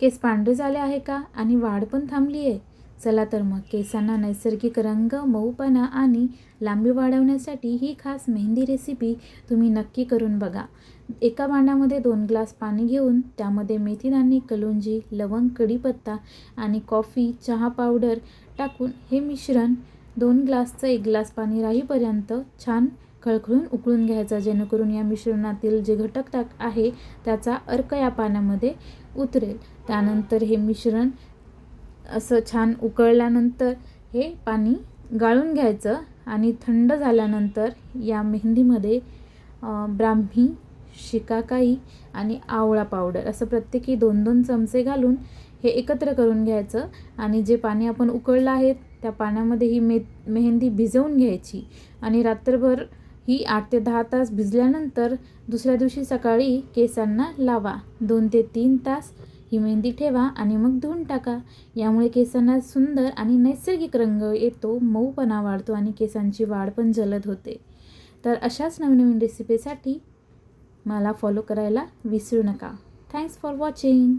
केस पांढरे झाले आहे का? आणि वाढ पण थांबली आहे. चला तर मग केसांना नैसर्गिक रंग मऊपणा आणि लांबी वाढवण्यासाठी ही खास मेहंदी रेसिपी तुम्ही नक्की करून बघा. एका भांड्यामध्ये दोन ग्लास पाणी घेऊन त्यामध्ये मेथीदाणे कलोंजी लवंग कढीपत्ता आणि कॉफी चहा पावडर टाकून हे मिश्रण दोन ग्लासचं एक ग्लास पाणी राहीपर्यंत छान खळखळून उकळून घ्यायचा जेणेकरून या मिश्रणातील जे घटक टाक आहे त्याचा अर्क या पाण्यामध्ये उतरेल. त्यानंतर हे मिश्रण असं छान उकळल्यानंतर हे पाणी गाळून घ्यायचं आणि थंड झाल्यानंतर या मेहंदीमध्ये ब्राह्मी शिकाकाई आणि आवळा पावडर असं प्रत्येकी दोन दोन चमचे घालून हे एकत्र करून घ्यायचं. आणि जे पाणी आपण उकळलं आहे त्या पाण्यामध्ये ही मे मेहंदी भिजवून घ्यायची. आणि रात्रभर ही आठ ते दहा तास भिजल्यानंतर दुसऱ्या दिवशी सकाळी केसांना लावा. दोन ते तीन तास ही मेहंदी ठेवा आणि मग धुवून टाका. यामुळे केसांना सुंदर आणि नैसर्गिक रंग येतो मऊपणा वाढतो आणि केसांची वाढ पण जलद होते. तर अशाच नवनवीन रेसिपीसाठी मला फॉलो करायला विसरू नका. Thanks for watching